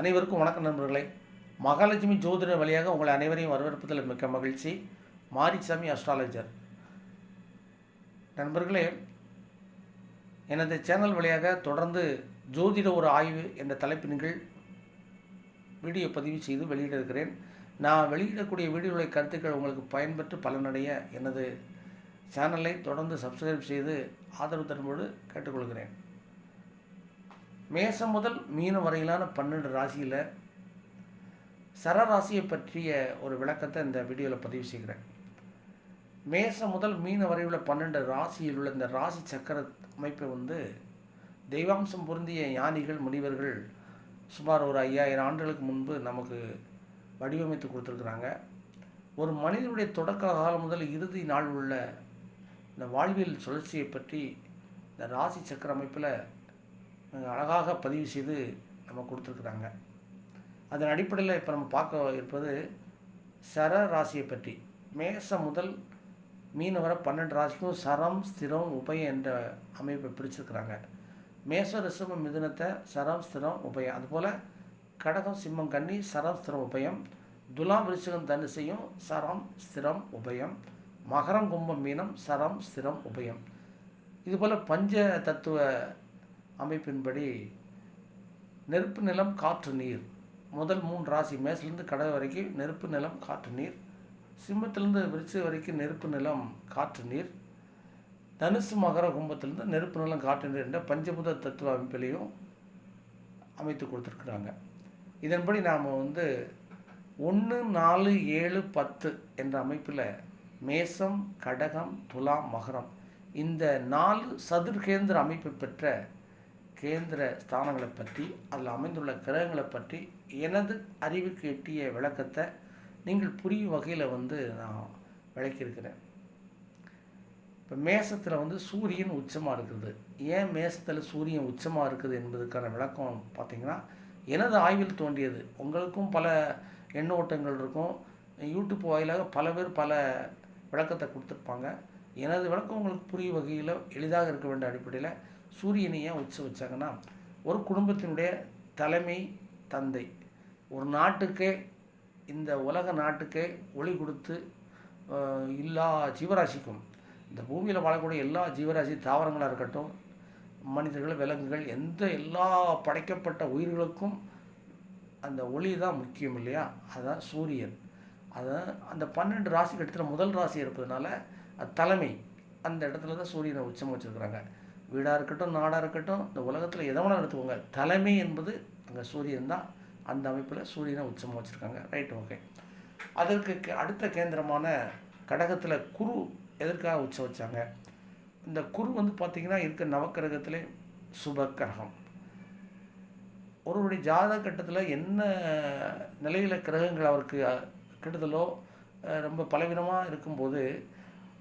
அனைவருக்கும் வணக்கம் நண்பர்களே. மகாலட்சுமி ஜோதிட வழியாக உங்களை அனைவரையும் வரவேற்பதில் மிக்க மகிழ்ச்சி. மாரிசாமி அஸ்ட்ராலஜர் நண்பர்களே எனது சேனல் வழியாக தொடர்ந்து ஜோதிட ஒரு ஆய்வு என்ற தலைப்பின் கீழ் வீடியோ பதிவு செய்து வெளியிட இருக்கிறேன் நான் வெளியிடக்கூடிய வீடியோகளை கருத்துக்கள் உங்களுக்கு பயன்பெற்று பலனடைய எனது சேனலை தொடர்ந்து சப்ஸ்கிரைப் செய்து ஆதரவு தரும்போது கேட்டுக்கொள்கிறேன். மேசம் முதல் மீனம் வரையிலான பன்னெண்டு ராசியில் சரராசியை பற்றிய ஒரு விளக்கத்தை இந்த வீடியோவில் பதிவு செய்கிறேன். மேசம் முதல் மீன வரை உள்ள பன்னெண்டு ராசியில் உள்ள இந்த ராசி சக்கர அமைப்பை வந்து தெய்வாம்சம் பொருந்திய ஞானிகள் முனிவர்கள் சுமார் ஒரு ஐயாயிரம் ஆண்டுகளுக்கு முன்பு நமக்கு வடிவமைத்து கொடுத்துருக்குறாங்க. ஒரு மனிதனுடைய தொடக்க காலம் முதல் இறுதி நாள் உள்ள இந்த வாழ்வியல் சுழற்சியை பற்றி இந்த ராசி சக்கர அமைப்பில் அழகாக பதிவு செய்து நம்ம கொடுத்துருக்குறாங்க. அதன் அடிப்படையில் இப்போ நம்ம பார்க்க இருப்பது சர ராசியை பற்றி. மேசம் முதல் மீன வர பன்னெண்டு ராசிக்கும் சரம் ஸ்திரம் உபயம் என்ற அமைப்பை பிரிச்சிருக்கிறாங்க. மேச ரிசம மிதுனத்தை சரம் ஸ்திரம் உபயம். அதுபோல் கடகம் சிம்மம் கன்னி சரம் ஸ்திரம் உபயம். துலாம் விருச்சிகம் தனுசையும் சரம் ஸ்திரம் உபயம். மகரம் கும்பம் மீனம் சரம் ஸ்திரம் உபயம். இதுபோல் பஞ்ச தத்துவ அமைப்பின்படி நெருப்பு நிலம் காற்று நீர். முதல் மூன்று ராசி மேசிலேருந்து கடை வரைக்கும் நெருப்பு நிலம் காற்று நீர். சிம்மத்திலேருந்து விரிச்சு வரைக்கும் நெருப்பு நிலம் காற்று நீர். தனுசு மகர கும்பத்திலேருந்து நெருப்பு நிலம் காற்று நீர் என்ற பஞ்சபூத தத்துவ அமைப்பிலையும் அமைத்து கொடுத்துருக்குறாங்க. இதன்படி நாம் வந்து ஒன்று நாலு ஏழு பத்து என்ற அமைப்பில் மேசம் கடகம் துலாம் மகரம் இந்த நாலு சதுர்கேந்திர அமைப்பு பெற்ற கேந்திர ஸ்தானங்களை பற்றி அதில் அமைந்துள்ள கிரகங்களை பற்றி எனது அறிவுக்கு எட்டிய விளக்கத்தை நீங்கள் புரியும் வகையில் வந்து நான் விளக்கியிருக்கிறேன். இப்போ மேசத்தில் வந்து சூரியன் உச்சமாக இருக்குது ஏன் மேசத்தில் சூரியன் உச்சமாக இருக்குது என்பதுக்கான விளக்கம் பார்த்திங்கன்னா எனது ஆய்வில் தோன்றியது. உங்களுக்கும் பல எண்ணோட்டங்கள் இருக்கும். யூடியூப் வாயிலாக பல பேர் பல விளக்கத்தை கொடுத்துருப்பாங்க. எனது விளக்கம் உங்களுக்கு புரியும் வகையில் எளிதாக இருக்க வேண்டிய அடிப்படையில் சூரியனை ஏன் உச்சம் வச்சாங்கன்னா ஒரு குடும்பத்தினுடைய தலைமை தந்தை. ஒரு நாட்டுக்கே இந்த உலக நாட்டுக்கே ஒளி கொடுத்து எல்லா ஜீவராசிக்கும் இந்த பூமியில் வாழக்கூடிய எல்லா ஜீவராசி தாவரங்களாக இருக்கட்டும் மனிதர்கள் விலங்குகள் எந்த எல்லா படைக்கப்பட்ட உயிர்களுக்கும் அந்த ஒளி தான் முக்கியம் இல்லையா? அதுதான் சூரியன். அதான் அந்த பன்னெண்டு ராசி இடத்துல முதல் ராசி இருப்பதுனால அது தலைமை. அந்த இடத்துல தான் சூரியனை உச்சம் வச்சுருக்குறாங்க. வீடாக இருக்கட்டும் நாடாக இருக்கட்டும் இந்த உலகத்தில் எதை வேணாலும் எடுத்துக்கோங்க. தலைமை என்பது அங்கே சூரியன் தான். அந்த அமைப்பில் சூரியனை உச்சமாக வச்சுருக்காங்க. ரைட் ஓகே அதற்கு அடுத்த கேந்திரமான கடகத்தில் குரு எதற்காக உச்சம் வச்சாங்க? இந்த குரு வந்து பார்த்திங்கன்னா இருக்க நவக்கிரகத்திலே சுப கிரகம் ஒருவருடைய ஜாத கட்டத்தில் என்ன நிலையில் கிரகங்கள் அவருக்கு கெடுதலோ ரொம்ப பலவீனமாக இருக்கும்போது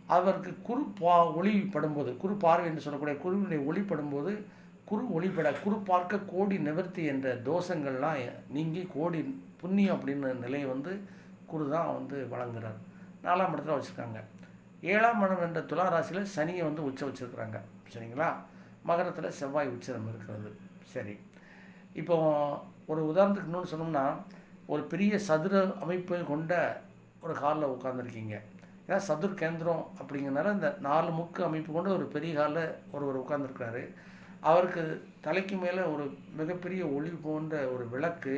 அவருக்கு குறு பா ஒளி படும்போது குறு பார்வை என்று சொல்லக்கூடிய குருவினுடைய ஒளி படும்போது குரு ஒளிப்பட குரு பார்க்க கோடி நிவர்த்தி என்ற தோஷங்கள்லாம் நீங்கி கோடி புண்ணியம் அப்படின்ற நிலையை வந்து குரு தான் வந்து வழங்குறார். நாலாம் இடத்துல வச்சுருக்காங்க. ஏழாம் இடம் என்ற துலா ராசியில் சனியை வந்து உச்ச வச்சுருக்குறாங்க. சரிங்களா? மகரத்தில் செவ்வாய் உச்சரம் இருக்கிறது. சரி. இப்போ ஒரு உதாரணத்துக்கு இன்னொன்று சொன்னோம்னா ஒரு பெரிய சதுர அமைப்பு கொண்ட ஒரு காலில் உட்காந்துருக்கீங்க ஏன்னா சதுர் கேந்திரம் அப்படிங்கிறனால இந்த நாலு முக்கு அமைப்பு கொண்டு ஒரு பெரிய ஹாலில் ஒருவர் உட்காந்துருக்கிறாரு அவருக்கு தலைக்கு மேலே ஒரு மிகப்பெரிய ஒளி போன்ற ஒரு விளக்கு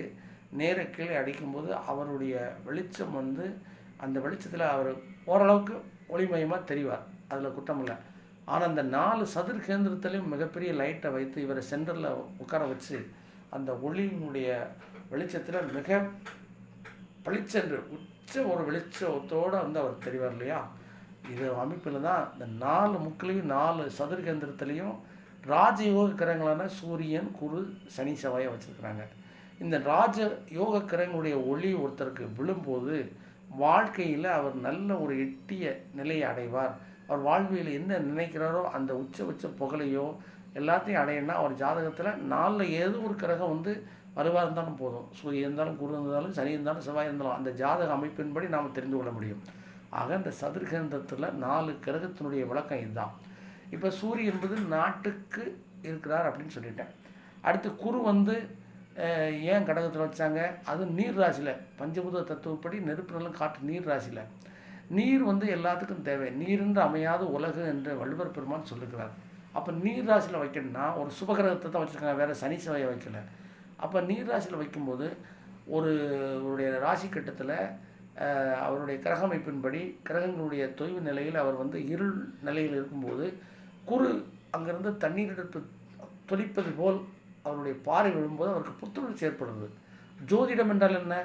நேர கீழே அடிக்கும்போது அவருடைய வெளிச்சம் வந்து அந்த வெளிச்சத்தில் அவர் ஓரளவுக்கு ஒளிமயமாக தெரிவார். அதில் குற்றம் இல்லை. ஆனால் அந்த நாலு சதுர் கேந்திரத்துலேயும் மிகப்பெரிய லைட்டை வைத்து இவரை சென்டரில் உட்கார வச்சு அந்த ஒளியினுடைய வெளிச்சத்தில் மிக பளிச்சென்று உச்ச ஒரு வெளிச்சத்தோடு வந்து அவர் தெரிவார் இல்லையா? இது அமைப்பில் தான் இந்த நாலு முக்கிலையும் நாலு சதுர கேந்திரத்துலேயும் ராஜயோக கிரகங்களான சூரியன் குரு சனி செவ்வாயை வச்சுருக்குறாங்க. இந்த ராஜ யோக கிரகங்களுடைய ஒளி ஒருத்தருக்கு விழும்போது வாழ்க்கையில் அவர் நல்ல ஒரு எட்டிய நிலையை அடைவார். அவர் வாழ்வியல் என்ன நினைக்கிறாரோ அந்த உச்ச உச்ச புகழையோ எல்லாத்தையும் அடையணும்னா அவர் ஜாதகத்தில் நாளில் ஏதோ ஒரு கிரகம் வந்து வலுவாக இருந்தாலும் போதும். சூரியன் இருந்தாலும் குரு இருந்தாலும் சனி இருந்தாலும் செவ்வாய் இருந்தாலும் அந்த ஜாதக அமைப்பின்படி நாம் தெரிந்து கொள்ள முடியும். ஆக இந்த சதுர்கிரந்தத்தில் நாலு கிரகத்தினுடைய விளக்கம் இதுதான். இப்போ சூரியன் என்பது நாட்டுக்கு இருக்கிறார் அப்படின்னு சொல்லிட்டேன். அடுத்து குரு வந்து ஏன் கடகத்தில் வச்சாங்க? அது நீர் ராசியில். பஞ்சபூத தத்துவப்படி நெருப்பு நிலம் காற்று நீர் ராசியில். நீர் வந்து எல்லாத்துக்கும் தேவை. நீர் என்று அமையாத உலகு என்று வள்ளுவர் பெருமான் சொல்லுகிறார். அப்போ நீர் ராசியில் வைக்கணும்னா ஒரு சுபகிரகத்தை தான் வச்சுருக்காங்க. வேறு சனி செவ்வாயை வைக்கல. அப்போ நீர் ராசியில் வைக்கும்போது ஒரு அவருடைய ராசி கட்டத்தில் அவருடைய கிரக அமைப்பின்படி கிரகங்களுடைய தொய்வு நிலையில் அவர் வந்து இருள் நிலையில் இருக்கும்போது குரு அங்கேருந்து தண்ணீர் எடுத்து தொளிப்பது போல் அவருடைய பாறை விழும்போது அவருக்கு புத்துணர்ச்சி ஏற்படுது. ஜோதிடம் என்றால் என்ன?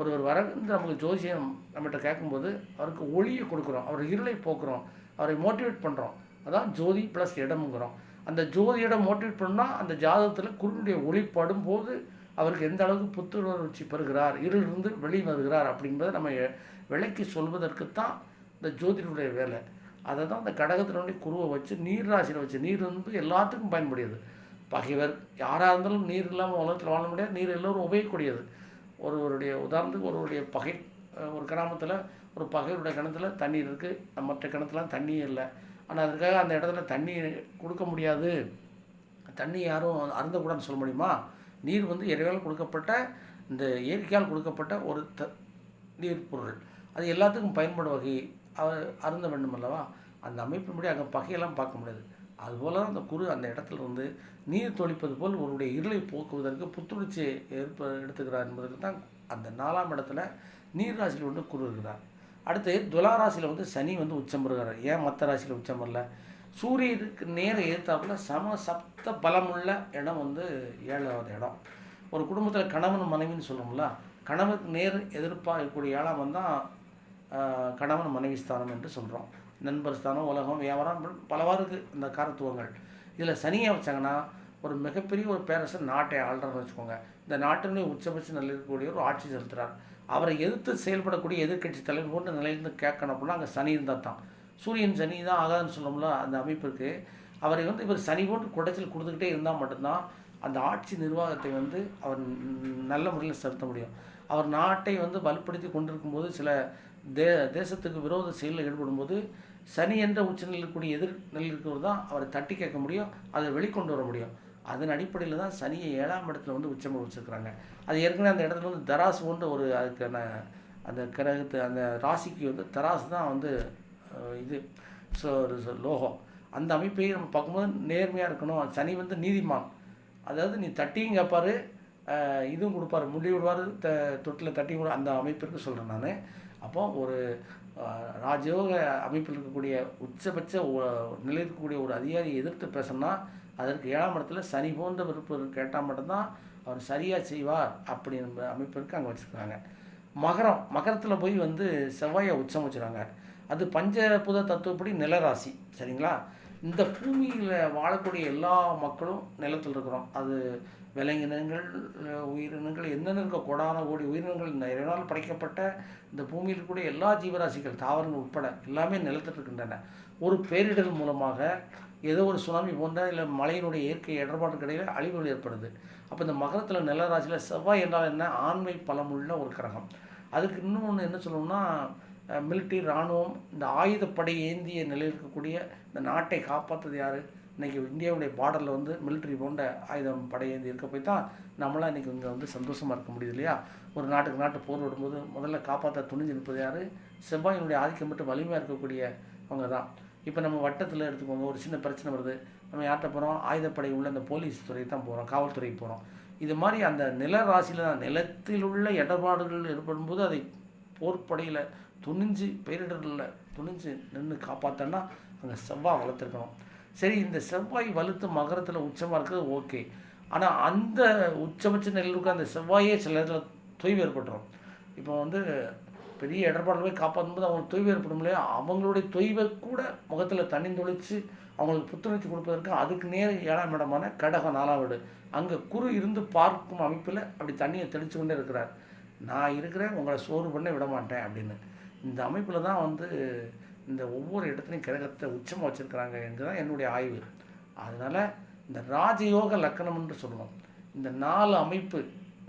ஒருவர் வர நமக்கு ஜோசியம் நம்மகிட்ட கேட்கும்போது அவருக்கு ஒளியை கொடுக்குறோம் அவர் இருளை போக்குறோம் அவரை மோட்டிவேட் பண்ணுறோம் அதான் ஜோதி ப்ளஸ் இடம்ங்கிறோம். அந்த ஜோதியிடம் மோட்டிவேட் பண்ணால் அந்த ஜாதகத்தில் குருனுடைய ஒளிப்படும் போது அவருக்கு எந்த அளவுக்கு புத்துணர்ச்சி பெறுகிறார் இருளிலிருந்து வெளியே வருகிறார் அப்படின்றத நம்ம விலைக்கு விளக்கி சொல்வதற்குத்தான் இந்த ஜோதிடருடைய வேலை. அதை தான் அந்த கடகத்தினுடைய குருவை வச்சு நீர் ராசியில் வச்சு நீர் வந்து எல்லாத்துக்கும் பயன்படுது பகைவர் யாராக இருந்தாலும் நீர் இல்லாமல் உலகத்தில் வாழ முடியாது நீர் எல்லோரும் உபயோகக்கூடியது. ஒருவருடைய உதாரணத்துக்கு ஒருவருடைய பகை ஒரு கிராமத்தில் ஒரு பகைவருடைய கிணத்துல தண்ணீர் இருக்குது மற்ற கிணத்துலாம் தண்ணியே இல்லை. ஆனால் அதுக்காக அந்த இடத்துல தண்ணி கொடுக்க முடியாது. தண்ணி யாரும் அருந்தக்கூடாதுன்னு சொல்ல முடியுமா? நீர் வந்து இறைவால் கொடுக்கப்பட்ட இந்த இயற்கையால் கொடுக்கப்பட்ட ஒரு த நீர் பொருள். அது எல்லாத்துக்கும் பயன்படும் வகை அருந்த வேண்டும் அல்லவா? அந்த அமைப்பின்படி அங்கே பகையெல்லாம் பார்க்க முடியாது. அதுபோல் தான் அந்த குரு அந்த இடத்துல வந்து நீர் தொளிப்பது போல் ஒருவருடைய இருளை போக்குவதற்கு புத்துணர்ச்சி ஏற்ப எடுத்துக்கிறார் என்பதற்கு தான் அந்த நாலாம் இடத்துல நீர் ராசியில் வந்து குரு இருக்கிறார். அடுத்து துலா ராசியில் வந்து சனி வந்து உச்சம் பெறுகிறார். ஏன் மற்ற ராசியில் உச்சம் பெறல? சூரியனுக்கு நேரம் எதிர்த்தாப்புல சம சப்த பலமுள்ள இடம் வந்து ஏழாவது இடம். ஒரு குடும்பத்தில் கணவன் மனைவின்னு சொல்லணும்ல கணவனுக்கு நேர் எதிர்ப்பாக இருக்கக்கூடிய ஏழாம் தான் கணவன் மனைவி ஸ்தானம் என்று சொல்கிறோம் நண்பர் ஸ்தானம் உலகம் வியாபாரம் பலவாறு இருக்குது இந்த காரத்துவங்கள். இதில் சனியை வச்சாங்கன்னா ஒரு மிகப்பெரிய ஒரு பேரரசர் நாட்டை ஆள்றான்னு வச்சுக்கோங்க. இந்த நாட்டினுடைய உச்சபட்ச நிலையில் இருக்கக்கூடிய ஒரு ஆட்சி செலுத்துகிறார் அவரை எதிர்த்து செயல்படக்கூடிய எதிர்க்கட்சி தலைவர் போன்ற நிலையிலிருந்து கேட்கணும் அப்படின்னா அங்கே சனி இருந்தால் தான். சூரியன் சனி தான் ஆகாதுன்னு சொல்லணும்ல அந்த அமைப்பிற்கு அவரை வந்து இவர் சனி போன்று குடைச்சல் கொடுத்துக்கிட்டே இருந்தால் மட்டும்தான் அந்த ஆட்சி நிர்வாகத்தை வந்து அவர் நல்ல முறையில் செலுத்த முடியும். அவர் நாட்டை வந்து வலுப்படுத்தி கொண்டிருக்கும்போது சில தே தேசத்துக்கு விரோத செயலில் ஈடுபடும்போது சனி என்ற உச்சநிலையில் இருக்கக்கூடிய எதிர் நிலையில் இருக்கிறவர் தான் அவரை தட்டி கேட்க முடியும் அதை வெளிக்கொண்டு வர முடியும். அதன் அடிப்படையில் தான் சனியை ஏழாம் இடத்துல வந்து உச்சம் வச்சுருக்கிறாங்க. அது ஏற்கனவே அந்த இடத்துல வந்து தராசு போன்ற ஒரு அதுக்கான அந்த கிரகத்து அந்த ராசிக்கு வந்து தராசு தான் வந்து இது ஸோ ஒரு லோகம். அந்த அமைப்பை நம்ம பார்க்கும்போது நேர்மையாக இருக்கணும். சனி வந்து நீதிமான். அதாவது நீ தட்டியும் கேட்பாரு இதுவும் கொடுப்பாரு. முடி விடுவார் த தொட்டில் தட்டி விடு அந்த அமைப்பிற்கு சொல்கிறேன் நான். அப்போ ஒரு ராஜயோக அமைப்பில் இருக்கக்கூடிய உச்சபட்ச ஒ- நிலையில் இருக்கக்கூடிய ஒரு அதிகாரியை எதிர்த்து பேசணும்னா அதற்கு ஏழாம் இடத்துல சனி போன்ற விருப்பம் கேட்டால் மட்டும்தான் அவர் சரியாக செய்வார் அப்படின்ற அமைப்பிற்கு அங்கே வச்சுருக்காங்க மகரம் மகரத்தில் போய் வந்து செவ்வாயை உச்சம் வச்சுருக்காங்க அது பஞ்சபூத தத்துவப்படி நிலராசி சரிங்களா? இந்த பூமியில் வாழக்கூடிய எல்லா மக்களும் நிலத்தில் இருக்கிறோம். அது விலங்கினங்கள் உயிரினங்கள் என்னென்ன இருக்க கோடான கோடி உயிரினங்கள் இந்த இறைவனால் படைக்கப்பட்ட இந்த பூமியில் இருக்கக்கூடிய எல்லா ஜீவராசிகள் தாவரங்கள் உட்பட எல்லாமே நிலத்தில் இருக்கின்றன. ஒரு பேரிடர் மூலமாக ஏதோ ஒரு சுனாமி போன்ற இல்லை மலையினுடைய இயற்கை இடர்பாட்டுக்கு இடையில அழிவுகள் ஏற்படுது. அப்போ இந்த மகரத்தில் நிலராசியில் செவ்வாய் என்றால் என்ன? ஆண்மை பலமுள்ள ஒரு கிரகம். அதுக்கு இன்னொன்று என்ன சொல்லணும்னா மிலிட்ரி இராணுவம் இந்த ஆயுதப்படை ஏந்திய நிலையில் இருக்கக்கூடிய இந்த நாட்டை காப்பாற்றுறது யார்? இன்றைக்கி இந்தியாவுடைய பார்டரில் வந்து மிலிட்ரி போன்ற ஆயுதம் படை ஏந்தி இருக்க போய் தான் நம்மளாம் இன்றைக்கி இங்கே வந்து சந்தோஷமாக இருக்க முடியுது இல்லையா? ஒரு நாட்டுக்கு நாட்டு போர் விடும்போது முதல்ல காப்பாற்ற துணிஞ்சு நிற்பது யார்? செவ்வாயினுடைய ஆதிக்கம் மட்டும் வலிமையாக இருக்கக்கூடிய அவங்க தான். இப்போ நம்ம வட்டத்தில் எடுத்துக்கோங்க ஒரு சின்ன பிரச்சனை வருது. நம்ம யார்கிட்ட போகிறோம் ஆயுதப்படை உள்ள அந்த போலீஸ் துறை தான் போகிறோம் காவல்துறைக்கு போகிறோம் இது மாதிரி அந்த நில ராசியில் தான் நிலத்தில் உள்ள இடர்பாடுகள் ஏற்படும்போது அதை போர்ப்படையில் துணிஞ்சு பேரிடரில் துணிஞ்சு நின்று காப்பாற்றனா அங்கே செவ்வாய் வளர்த்துருக்கணும். சரி இந்த செவ்வாய் வலுத்து மகரத்தில் உச்சமாக இருக்கிறது ஓகே. ஆனால் அந்த உச்சபட்ச நிலையில் இருக்க அந்த செவ்வாயே சில இடத்துல தொய்வு ஏற்பட்டுரும். இப்போ வந்து பெரிய இடர்பாடு போய் காப்பாற்றும் போது அவங்களுக்கு தொய்வு ஏற்படும் இல்லையா? அவங்களுடைய தொய்வை கூட முகத்தில் தண்ணி தொழிச்சு அவங்களுக்கு புத்துணர்ச்சி கொடுப்பதற்கு அதுக்கு நேர் ஏழாம் இடமான கடக நாலாம் வீடு. அங்கே குரு இருந்து பார்க்கும் அமைப்பில் அப்படி தண்ணியை தெளித்து கொண்டே இருக்கிறார். நான் இருக்கிறேன் உங்களை சோறு பண்ண விட மாட்டேன் அப்படின்னு. இந்த அமைப்பில் தான் வந்து இந்த ஒவ்வொரு இடத்துலையும் கிரகத்தை உச்சமாக வச்சுருக்கிறாங்க தான் என்னுடைய ஆய்வு. அதனால் இந்த ராஜயோக லக்கணம் என்று சொல்லுவோம். இந்த நாலு அமைப்பு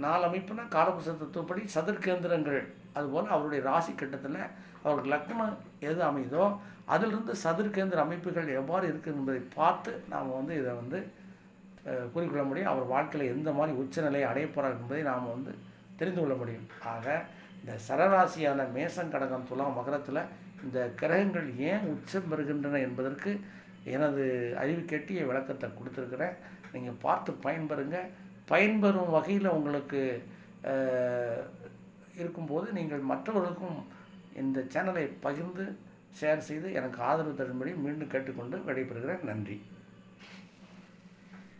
நாலு அமைப்புனா காலபுருஷ தத்துவப்படி சதுர்கேந்திரங்கள். அதுபோல் அவருடைய ராசி கட்டத்தில் அவருக்கு லக்னம் எது அமையுதோ அதிலிருந்து சதுர்கேந்திர அமைப்புகள் எவ்வாறு இருக்குது என்பதை பார்த்து நாம் வந்து இதை வந்து கூறிக்கொள்ள முடியும். அவர் வாழ்க்கையில் எந்த மாதிரி உச்சநிலையை அடைய போகிறார் என்பதை நாம் வந்து தெரிந்து கொள்ள முடியும். ஆக இந்த சரராசியான மேசம் கடகம் துலாம் மகரத்தில் இந்த கிரகங்கள் ஏன் உச்சம் பெறுகின்றன என்பதற்கு எனது அறிவு கேட்டிய விளக்கத்தை கொடுத்துருக்குறேன். நீங்கள் பார்த்து பயன்பெறுங்க. பயன்பெறும் வகையில் உங்களுக்கு இருக்கும்போது நீங்கள் மற்றவர்களுக்கும் இந்த சேனலை பகிர்ந்து ஷேர் செய்து எனக்கு ஆதரவு தரும்படி மீண்டும் கேட்டுக்கொண்டு விடைபெறுகிறேன். நன்றி.